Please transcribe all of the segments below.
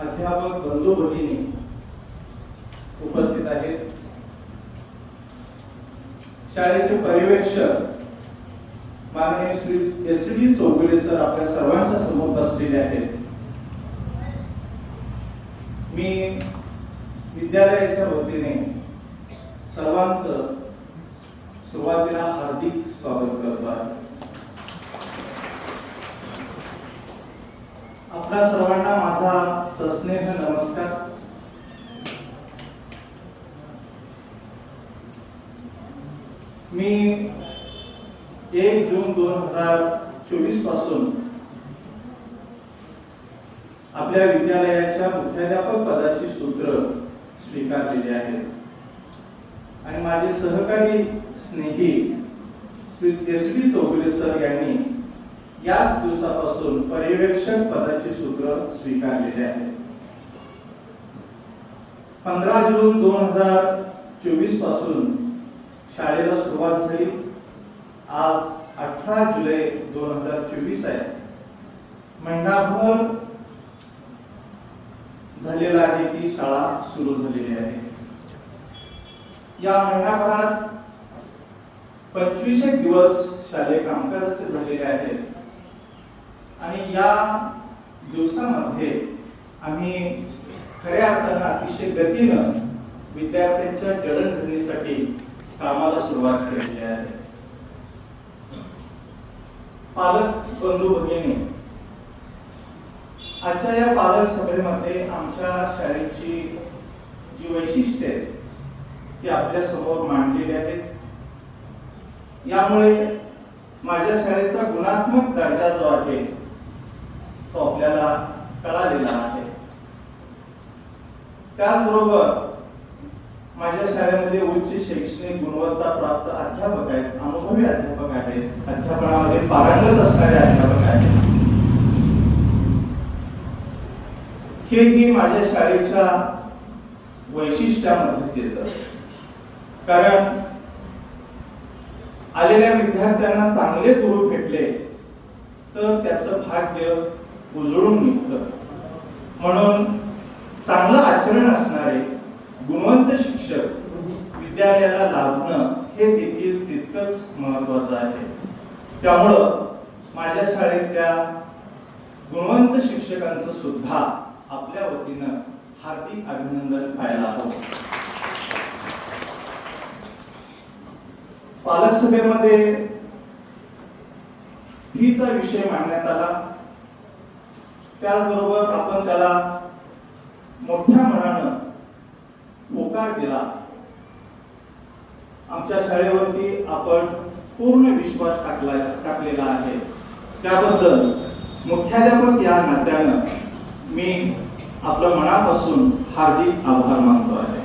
अध्यापक बंधू भगिनी उपस्थित आहेत. शाळेचे पर्यवेक्षक माननीय Shri S D Chougule sir आपल्या सर्वांच्या समोर बसलेले आहेत. मी विद्यालयाच्या वतीने सर्वांचं सुरुवातीला हार्दिक स्वागत करतो आहे. आपल्या सर्वांना माझा सस्नेह नमस्कार. मी एक जून दोन हजार चोवीसपासून आपल्या विद्यालयाच्या मुख्याध्यापक पदाची सूत्र स्वीकारलेली आहेत आणि माझे सहकारी स्नेही Shri S D Chougule sir यांनी याच दिवसापासून पर्यवेक्षक पदाची सूत्र स्वीकारलेली आहेत पंधरा जून दोन हजार चोवीसपासून शाळेला सुरुवात झाली. आज अठरा जुलै दोन हजार चोवीस आहे. महिनाभर झालेला आहे की शाळा सुरू झालेली आहे. या महिनाभरात पंचवीस एक दिवस शालेय कामकाजाचे झालेले आहेत. आणि या दिवसामध्ये आम्ही खऱ्या अर्थानं अतिशय गतीनं विद्यार्थ्यांच्या जडणघडणीसाठी कामाला सुरुवात केलेली आहे. पालक बंधू भगिनी. आजच्या या पालक सभेमध्ये आमच्या शाळेची जी वैशिष्ट्य आहेत ती आपल्यासमोर मांडलेली आहेत. यामुळे माझ्या शाळेचा गुणात्मक दर्जा जो आहे तो आपल्याला कळालेला आहे. त्याचबरोबर माझ्या शाळेमध्ये उच्च शैक्षणिक गुणवत्ता प्राप्त अध्यापक आहेत अनुभवी अध्यापक आहेत अध्यापनामध्ये पारंगत असणारे अध्यापक आहेत. हे ही माझ्या शाळेच्या वैशिष्ट्यामध्येच येतं कारण आलेल्या विद्यार्थ्यांना चांगले गुरु भेटले तर त्याचं भाग्य उजळून निघतं. म्हणून चांगलं आचरण असणारे गुणवंत शिक्षक विद्यालयाला लाभणं हे देखील तितकंच महत्वाचं आहे. त्यामुळं माझ्या शाळेतल्या गुणवंत शिक्षकांचं सुद्धा आपल्या वतीनं हार्दिक अभिनंदन व्हायला हवं. पालक सभेमध्ये फीचा विषय मांडण्यात आला. त्याचबरोबर आपण त्याला मोठ्या मनानं होकार दिला. आमच्या शाळेवरती आपण पूर्ण विश्वास टाकला टाकलेला आहे. त्याबद्दल मुख्याध्यापक या नात्यानं मी आपलं मनापासून हार्दिक आभार मानतो आहे.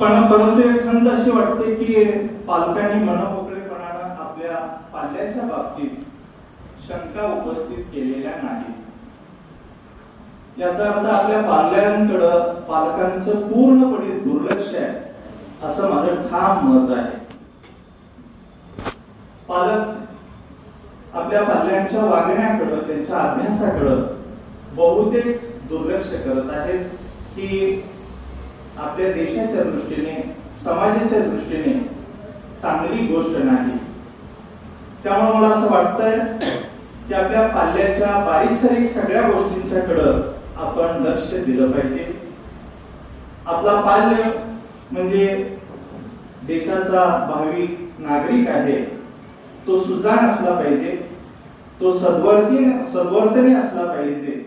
पण परंतु एक खंत अशी वाटते की पालकांनी मनमोकळेपणानं आपल्या पाल्याच्या बाबतीत शंका उपस्थित केलेल्या नाही याचा अर्थ आपल्या पाल्यांकडं पालकांचं पूर्णपणे दुर्लक्ष आहे. असं माझं ठाम मत आहे. पालक आपल्या पाल्यांच्या वागण्याकडं त्यांच्या अभ्यासाकडं बहुतेक दुर्लक्ष करत आहेत की आपल्या देशाच्या दृष्टीने समाजाच्या दृष्टीने चांगली गोष्ट नाही. त्यामुळे मला असं वाटतंय की आपल्या पाल्याच्या बारीक सारीक सगळ्या गोष्टींच्याकडं आपण लक्ष दिलं पाहिजे. आपला पाल्य म्हणजे देशाचा भावी नागरिक आहे तो सुजाण असला पाहिजे तो सद्वर्तीने सद्वर्तने असला पाहिजे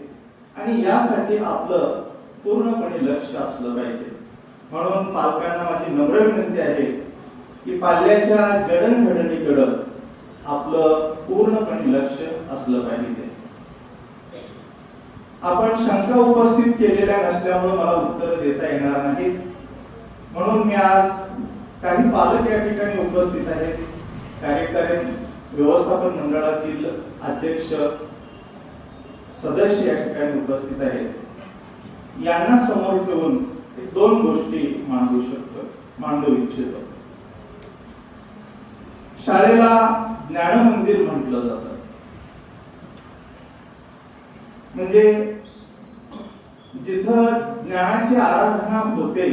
आणि यासाठी आपलं पूर्णपणे लक्ष असलं पाहिजे. म्हणून पालकांना माझी नम्र विनंती आहे की पाल्याच्या जडणघडणीकडं आपलं पूर्णपणे लक्ष असलं पाहिजे. आपण शंका उपस्थित केलेल्या नसल्यामुळे मला उत्तर देता येणार नाहीत. म्हणून मी आज काही पालक या ठिकाणी उपस्थित आहेत. कार्यकारी व्यवस्थापन मंडळातील अध्यक्ष सदस्य या ठिकाणी उपस्थित आहेत. यांना समोर ठेवून दोन गोष्टी मांडू शकतो मांडू इच्छितो. शाळेला ज्ञानमंदिर म्हटलं जातं. म्हणजे जिथं ज्ञानाची आराधना होते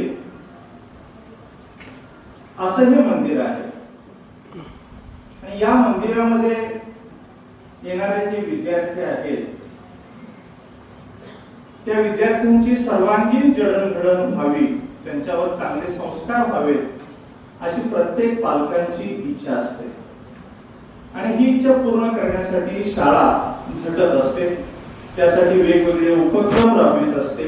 असं हे मंदिर आहे. आणि या मंदिरामध्ये येणारे जे विद्यार्थी आहेत त्या विद्यार्थ्यांची सर्वांगीण जडणघडण व्हावी त्यांच्यावर चांगले संस्कार व्हावेत अशी प्रत्येक पालकांची इच्छा असते. आणि ही इच्छा पूर्ण करण्यासाठी शाळा झटत असते. त्यासाठी वेगवेगळे उपक्रम राबवित असते.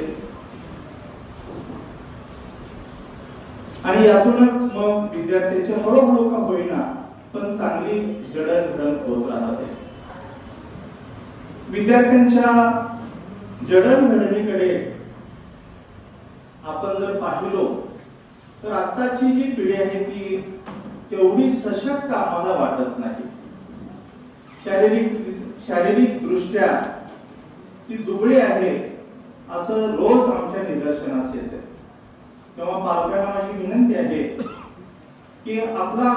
आणि यातूनच मग विद्यार्थ्यांचे हळूहळू का होईना पण चांगली जडणघडण होत राहते. विद्यार्थ्यांच्या जडणघडणीकडे आपण जर पाहिलो तर आत्ताची जी पिढी आहे ती तेवढी सशक्त आम्हाला वाटत नाही. शारीरिक शारीरिक दृष्ट्या ती दुबळी आहे असं रोज आमच्या निदर्शनास येते. तेव्हा पालकांना माझी विनंती आहे की आपला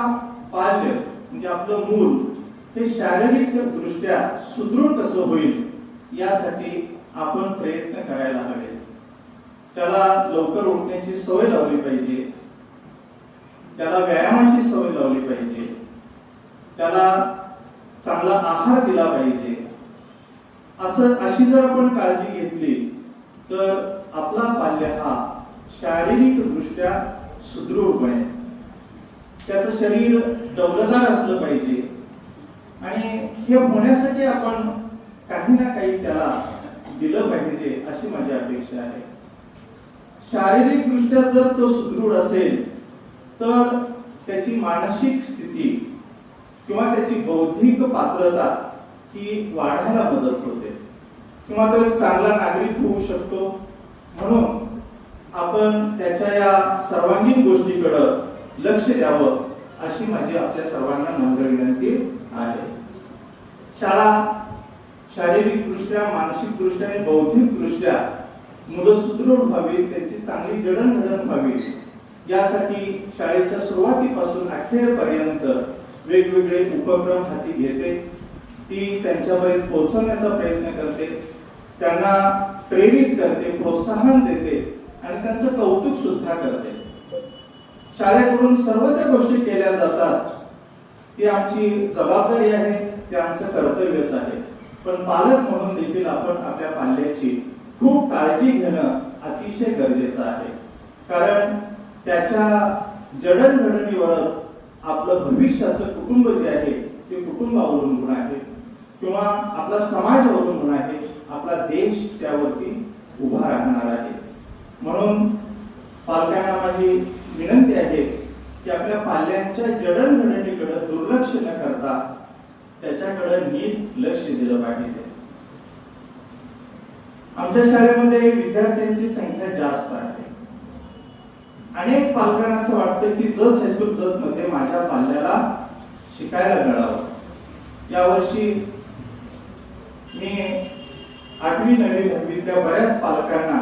पाल्य म्हणजे आपलं मूल हे शारीरिक दृष्ट्या सुदृढ कसं होईल यासाठी आपण प्रयत्न करायला हवे. त्याला लवकर उठण्याची सवय लावली पाहिजे. त्याला व्यायामाची सवय लावली पाहिजे. त्याला चांगला आहार दिला पाहिजे. असं अशी जर आपण काळजी घेतली तर आपला बाल्य हा शारीरिक दृष्ट्या सुदृढ बनेल. त्याचं शरीर दौलदार असलं पाहिजे. आणि हे होण्यासाठी आपण काही ना काही त्याला दिलं पाहिजे अशी माझी अपेक्षा आहे. शारीरिक दृष्ट्या जर तो सुदृढ असेल तर त्याची मानसिक स्थिती किंवा त्याची बौद्धिक पात्रता ही वाढायला मदत होते. किंवा तो एक चांगला नागरिक होऊ शकतो. म्हणून आपण त्याच्या या सर्वांगीण गोष्टीकडं लक्ष द्यावं अशी माझी आपल्या सर्वांना नम्र विनंती आहे. शाळा शारीरिक दृष्ट्या मानसिक दृष्ट्या आणि बौद्धिक दृष्ट्या मुलं सुदृढ व्हावी त्यांची चांगली जडणघडण व्हावी यासाठी शाळेच्या सुरुवातीपासून अखेरपर्यंत वेगवेगळे उपक्रम हाती घेते. ती त्यांच्यापर्यंत पोहोचवण्याचा प्रयत्न करते. त्यांना प्रेरित करते प्रोत्साहन देते आणि त्यांचं कौतुक सुद्धा करते. शाळेकडून सर्व त्या गोष्टी केल्या जातात. ती आमची जबाबदारी आहे ते आमचं कर्तव्यच आहे. पण पालक म्हणून देखील आपण आपल्या पाल्याची खूप काळजी घेणं अतिशय गरजेचं आहे. कारण त्याच्या जडणघडणीवरच आपलं भविष्याचं कुटुंब जे आहे ते कुटुंब अवलंबून आहे. किंवा आपला समाज अवलंबून आहे आपला देश त्यावरती उभा राहणार आहे. म्हणून पालकांना माझी विनंती आहे की आपल्या पाल्यांच्या जडणघडणीकडे दुर्लक्ष न करता त्याच्याकडे नीट लक्ष दिलं पाहिजे. आमच्या शाळेमध्ये विद्यार्थ्यांची संख्या जास्त आहे. अनेक पालकांना असं वाटतं की जत हायस्कूल जत मध्ये माझ्या पाल्याला शिकायला मिळावं. यावर्षी मी आठवी नवी दहावीतल्या बऱ्याच पालकांना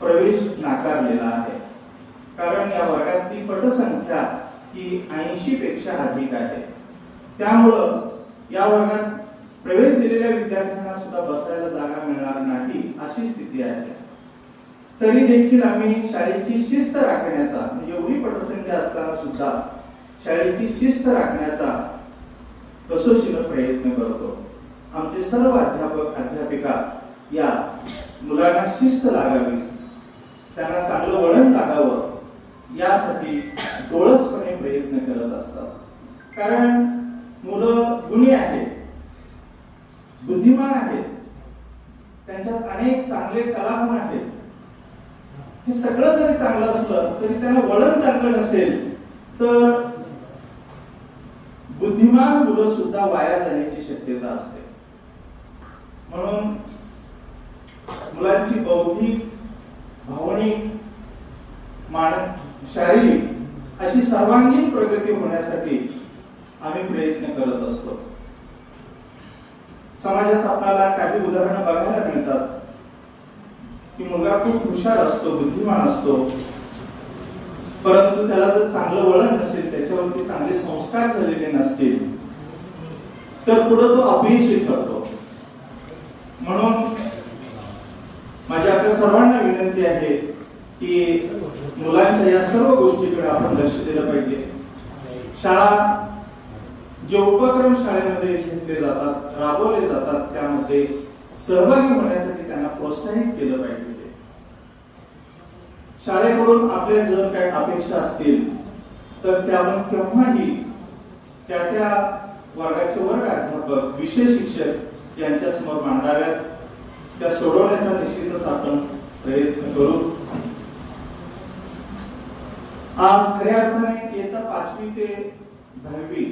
प्रवेश नाकारलेला आहे. कारण या वर्गातली पटसंख्या ही ऐंशी पेक्षा अधिक आहे. त्यामुळं या वर्गात प्रवेश दिलेल्या विद्यार्थ्यांना सुद्धा बसायला जागा मिळणार नाही अशी स्थिती आहे. तरी देखील आम्ही शाळेची शिस्त राखण्याचा म्हणजे एवढी पटसंख्या असताना सुद्धा शाळेची शिस्त राखण्याचा कसोशीनं प्रयत्न करतो. आमचे सर्व अध्यापक अध्यापिका या मुलांना शिस्त लागावी त्यांना चांगलं वळण लागावं यासाठी डोळसपणे प्रयत्न करत असतात. कारण मुलं गुणी आहेत बुद्धिमान आहेत त्यांच्यात अनेक चांगले कलागुण आहेत. हे सगळं जरी चांगलं असलं तरी त्यांना वळण चांगलं नसेल तर बुद्धिमान मुलं सुद्धा वाया जाण्याची शक्यता असते. म्हणून मुलांची बौद्धिक भावनिक मान शारीरिक अशी सर्वांगीण प्रगती होण्यासाठी आम्ही प्रयत्न करत असतो. समाजात आपल्याला काही उदाहरणं बघायला मिळतात. की मुलगा खूप हुशार असतो बुद्धिमान असतो परंतु त्याला जर चांगलं वळण नसेल त्याच्यावरती चांगले संस्कार झालेले नसतील तर पुढे तो अपयशी ठरतो. म्हणून माझी आपल्या सर्वांना विनंती आहे की मुलांच्या या सर्व गोष्टीकडे आपण लक्ष दिलं पाहिजे. शाळा जे उपक्रम शाळेमध्ये घेतले जातात राबवले जातात त्यामध्ये सहभागी होण्यासाठी त्यांना प्रोत्साहित केलं पाहिजे. शाळेकडून आपल्या जर काही अपेक्षा असतील तर त्या केव्हाही त्या त्या वर्गाचे वर्ग अध्यापक विषय शिक्षक यांच्यासमोर मांडाव्यात. त्या सोडवण्याचा निश्चितच आपण प्रयत्न करू. आज खऱ्या अर्थाने इयत्ता पाचवी ते दहावी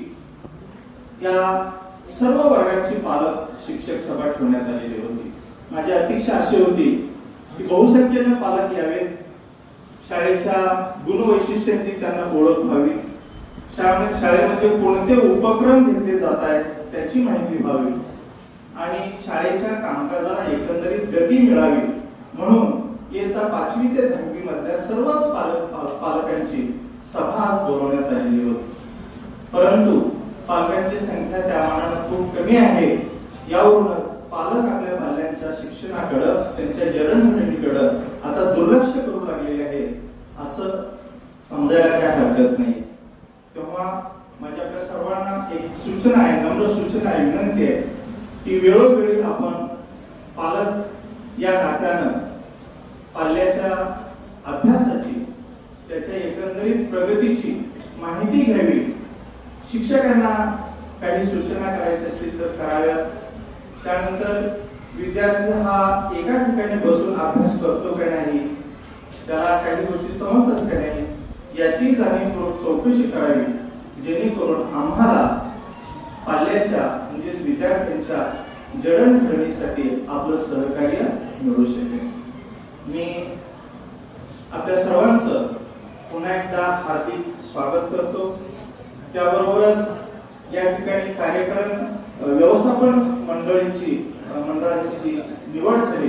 या सर्व वर्गाची पालक शिक्षक सभा ठेवण्यात आलेली होती. माझी अपेक्षा अशी होती की बहुसंख्येने पालक यावेत. शाळेच्या गुणवैशिष्ट्यांची त्यांना ओळख व्हावी. शाळेमध्ये कोणते उपक्रम घेतले जात आहेत त्याची माहिती व्हावी. आणि शाळेच्या कामकाजाला एकंदरीत गती मिळावी म्हणून इयत्ता पाचवी ते दहावी मधल्या सर्वच पालक पालकांची सभा आज बोलवण्यात आलेली होती. परंतु पालकांची संख्या त्या मानानं खूप कमी आहे. यावरूनच पालक आपल्या पाल्यांच्या शिक्षणाकडं त्यांच्या जडणघडणीकडे आता दुर्लक्ष करू लागलेले आहे असं समजायला काय हरकत नाही तेव्हा माझ्या आपल्या सर्वांना एक सूचना आहे नम्र सूचना आहे विनंती आहे की वेळोवेळी आपण पालक या नात्यानं पाल्याच्या अभ्यासाची त्याच्या एकंदरीत प्रगतीची माहिती घ्यावी शिक्षकांना काही सूचना करायच्या असतील तर कराव्यात त्यानंतर विद्यार्थी हा एका ठिकाणी बसून अभ्यास करतो का नाही? त्याला काही गोष्टी समजतात का नाही? याची करून चौकशी करावी जेणेकरून आम्हाला पाल्याच्या म्हणजेच विद्यार्थ्यांच्या जडणघडणीसाठी आपलं सहकार्य मिळू शकेल. मी आपल्या सर्वांचं पुन्हा एकदा हार्दिक स्वागत करतो. त्याबरोबरच या ठिकाणी कार्यक्रम व्यवस्थापन मंडळींची मंडळाची जी निवड झाली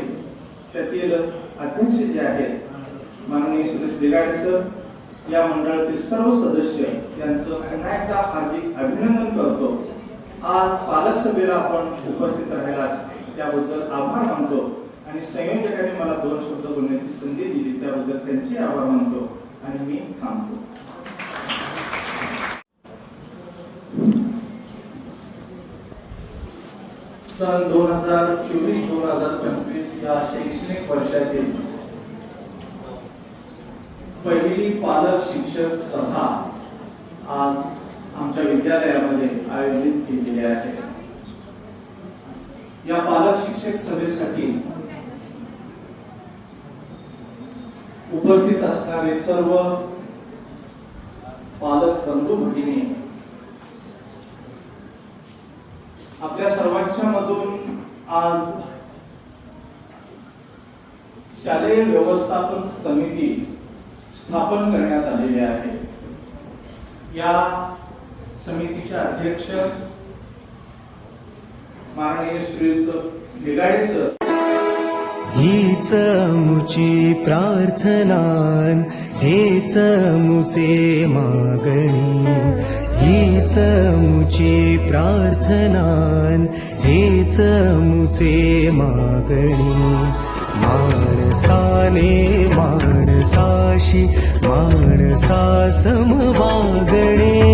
त्यातील अध्यक्ष जे आहेत माननीय सुरेश दिगाडे सर या मंडळातील सर्व सदस्य यांचं पुन्हा एकदा हार्दिक अभिनंदन करतो. आज पालक सभेला आपण उपस्थित राहिला त्याबद्दल आभार मानतो आणि संयोजकांनी मला दोन शब्द बोलण्याची संधी दिली त्याबद्दल त्यांचे आभार मानतो आणि मी थांबतो. सन दोन हजार चोवीस दोन हजार पंचवीस या शैक्षणिक वर्षातील पहिली पालक शिक्षक सभा आज आमच्या विद्यालयामध्ये आयोजित केलेली आहे. या पालक शिक्षक सभेसाठी उपस्थित असणारे सर्व पालक बंधू भगिनी आपल्या सर्व माध्यमातून आज शालेय व्यवस्थापन समिती स्थापन करण्यात आलेली आहे. या समितीचे अध्यक्ष माननीय श्रीयुक्त निगाडे सर. हीच मुची प्रार्थना हेच मुचे मागणी हीच मुची प्रार्थना हेच मुचे मागणी. माणसाने माणसाशी माणसा समवागणे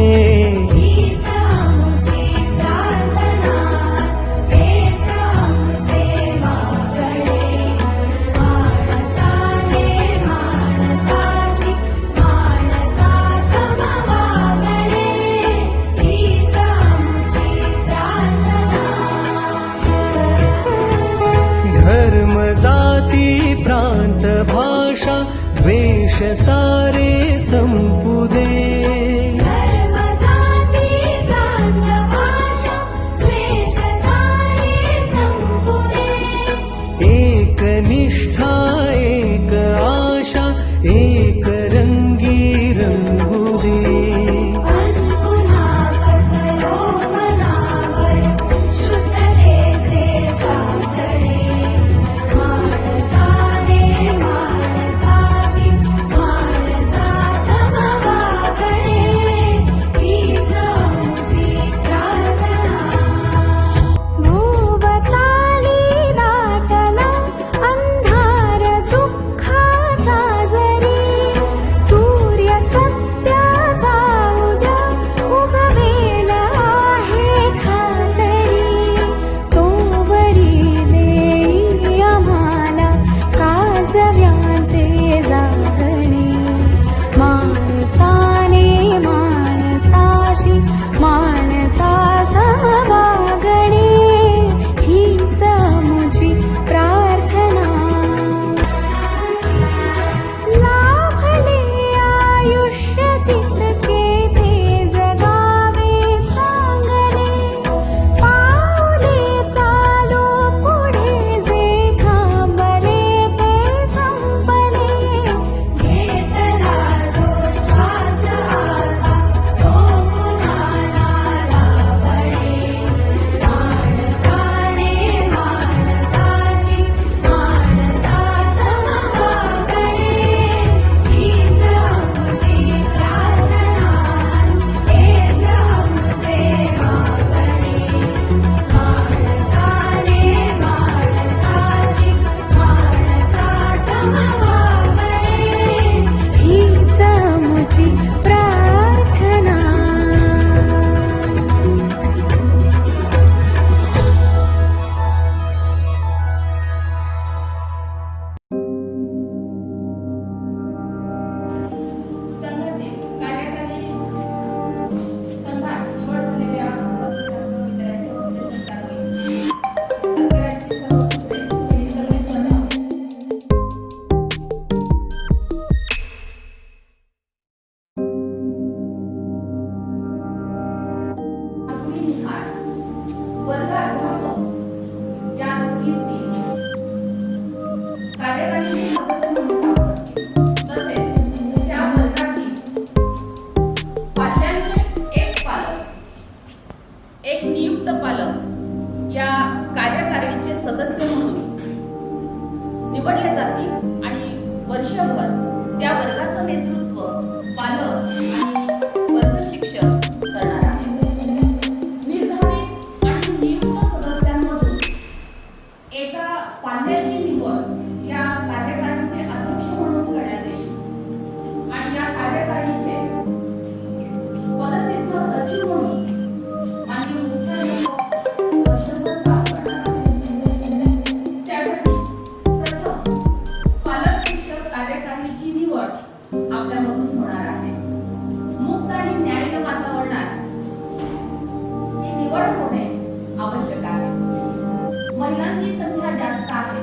you. या कार्यकारिणीचे सदस्य म्हणून निवडले जातील आणि वर्षभर त्या वर्गाचं नेतृत्व पालक आणि निवड आपल्यामधून होणार आहे. मुक्त आणि वातावरणात ही निवड होणे आवश्यक आहे. महिलांची संख्या जास्त आहे.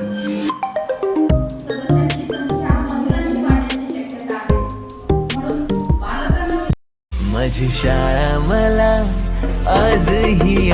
माझी शाळा मला आजही